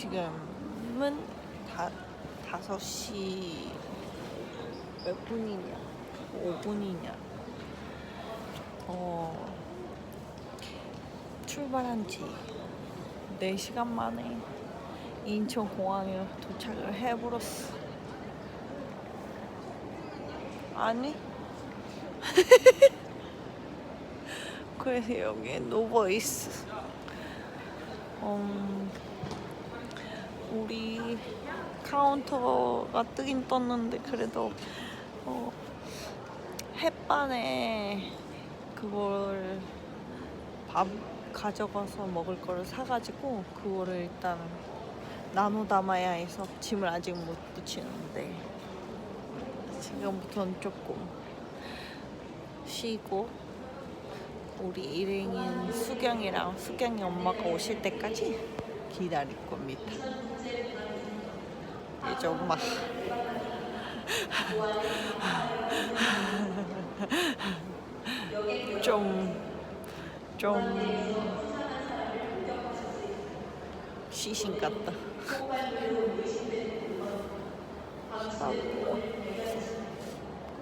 지금은 다, 5시 몇 분이냐? 5분이냐? 어, 출발한 지 4시간 만에 인천공항에 도착을 해버렸어. 아니? 그래서 여기에 누워있어. 음, 우리 카운터가 뜨긴 떴는데 그래도 어, 햇반에 그걸 밥 가져가서 먹을 거를 사가지고 그거를 일단 나눠 담아야 해서 짐을 아직 못 붙이는데 지금부터는 조금 쉬고 우리 일행인 수경이랑 수경이 엄마가 오실 때까지 기다릴 겁니다. 이제 엄마. 좀, 좀, 시신 같다.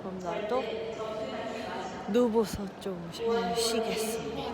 그럼 나도 누워서 좀 쉬- 쉬겠습니다.